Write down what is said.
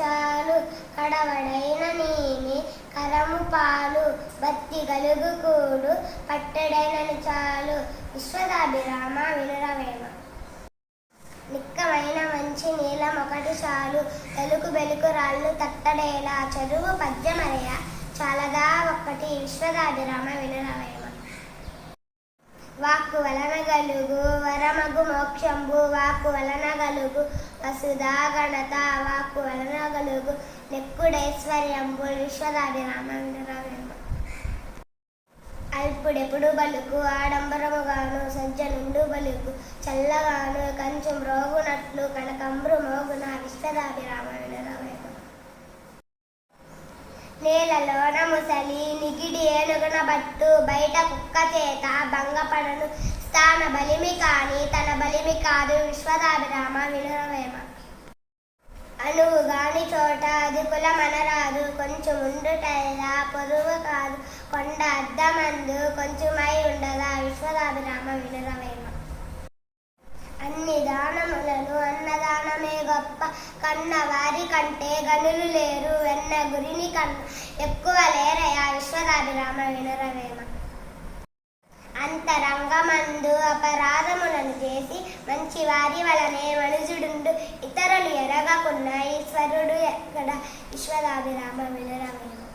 చాలు కడవడైన నీని కరము పాలు బత్తి గలుగు కూడు పట్టెడైనని చాలు. విశ్వదాభిరామ వినురవేమ. నిక్కమైన మంచి నీలం ఒకటి చాలు. తెలుగు బెలుకు రాళ్ళు తట్టడేలా చెరువు పద్యమరయ. చాలదా ఒక్కటి విశ్వదాభిరామ వినురవేమ. వాక్కు వలన గలుగు వరమగు మోక్షంబు వాక్కు వలన గలుగు వసుధా గణత వాక్కు వలన గలుగు నెక్కుడైశ్వర్యంబు విశ్వదాభిరామ వినురవేమ అల్పుడెప్పుడు బలుకు ఆడంబరముగాను సజ్జనుండు బలుకు చల్లగాను కంచు రోగునట్లు కనకంబ్రు మోగున విశ్వదాభిరామ వినురవేమ నేలలోన ముసలి నిగిడి ఏనుగున బట్టు బయట కుక్క చేత భంగపడను. స్థాన బలిమి కాని తన బలిమి కాదు విశ్వదాభిరామ వినురవేమ అనువు గాని చోట అది కులమనరాదు. కొంచెం ఉండుటైలా పొరువు కాదు. కొండ అద్దమందు కొంచెమై ఉండదా విశ్వదాభిరామ వినురవేమ కన్న వారి కంటే గనులు లేరు వెన్న గురిని కన్న ఎక్కువ లేరయా విశ్వదాభిరామ వినరవేమ. అంతరంగమందు అపరాధములను చేసి మంచి వారి వలనే మనుజుడుండు ఇతరులు ఎరగకున్న ఈశ్వరుడు ఎక్కడ? విశ్వదాభిరామ వినరవేమ.